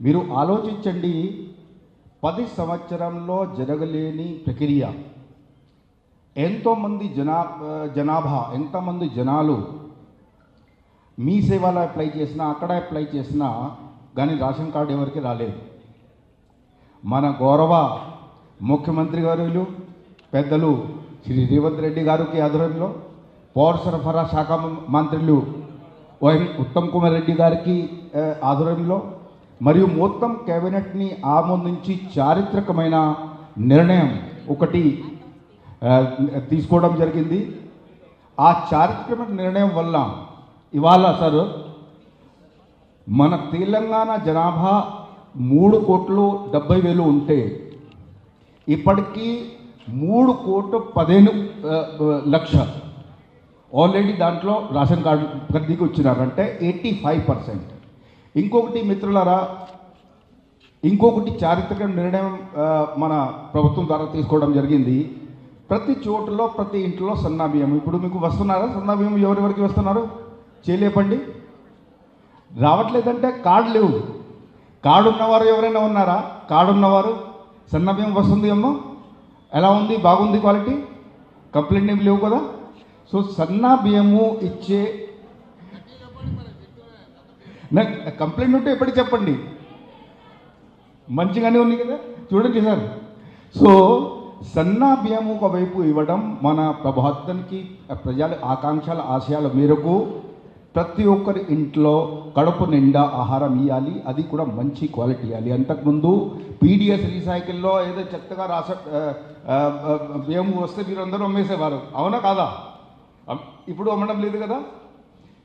మీరు ఆలోచించండి పది సంవత్సరంలో జరగలేని ప్రక్రియ. ఎంతోమంది జనా జనాభా ఎంతమంది జనాలు మీ సేవలో అప్లై చేసినా అక్కడ అప్లై చేసినా కానీ రేషన్ కార్డు ఎవరికి రాలేదు. మన గౌరవ ముఖ్యమంత్రి గారు పెద్దలు శ్రీ రేవంత్ రెడ్డి గారికి ఆధ్వర్యంలో పౌర సరఫరా శాఖ మంత్రులు వైఎం ఉత్తమ్ కుమార్ రెడ్డి గారికి ఆధ్వర్యంలో మరియు మొత్తం కేబినెట్ని ఆమోదించి చారిత్రకమైన నిర్ణయం ఒకటి తీసుకోవడం జరిగింది. ఆ చారిత్రక నిర్ణయం వల్ల ఇవాళ సార్ మన తెలంగాణ జనాభా మూడు కోట్లు డెబ్బై వేలు ఉంటే ఇప్పటికీ మూడు కోట్లు పదిహేను లక్ష. ఆల్రెడీ దాంట్లో రేషన్ కార్డు ఖరీదీకి వచ్చినారంటే ఎయిటీ ఫైవ్ పర్సెంట్. ఇంకొకటి మిత్రులారా ఇంకొకటి చారిత్రక నిర్ణయం మన ప్రభుత్వం ద్వారా తీసుకోవడం జరిగింది. ప్రతి చోటులో ప్రతి ఇంట్లో సన్నా బియ్యం. ఇప్పుడు మీకు వస్తున్నారా? సన్నా బియ్యం ఎవరెవరికి వస్తున్నారు? చేయలేపండి రావట్లేదంటే కార్డు లేవు. కార్డు ఉన్నవారు ఎవరైనా ఉన్నారా? కార్డు ఉన్నవారు సన్న బియ్యం వస్తుంది అమ్మో. ఎలా ఉంది? బాగుంది క్వాలిటీ? కంప్లైంట్ ఏమి లేవు కదా? సో సన్న బియ్యము ఇచ్చే నాకు కంప్లైంట్ ఉంటే ఎప్పటికి చెప్పండి. మంచిగానే ఉంది కదా? చూడండి సార్. సో సన్నా బియ్యము ఒకవైపు ఇవ్వడం మన ప్రభాతానికి ప్రజల ఆకాంక్షల ఆశయాల మేరకు ప్రతి ఒక్కరి ఇంట్లో కడుపు నిండా ఆహారం ఇవ్వాలి అది కూడా మంచి క్వాలిటీ ఇవ్వాలి అంతకుముందు పీడిఎస్ రీసైకిల్లో ఏదో చెత్తగా రాస ఆ, బియ్యం వస్తే మీరు అందరూ అమ్మేసేవారు. అవునా కాదా? ఇప్పుడు అమ్మడం లేదు కదా?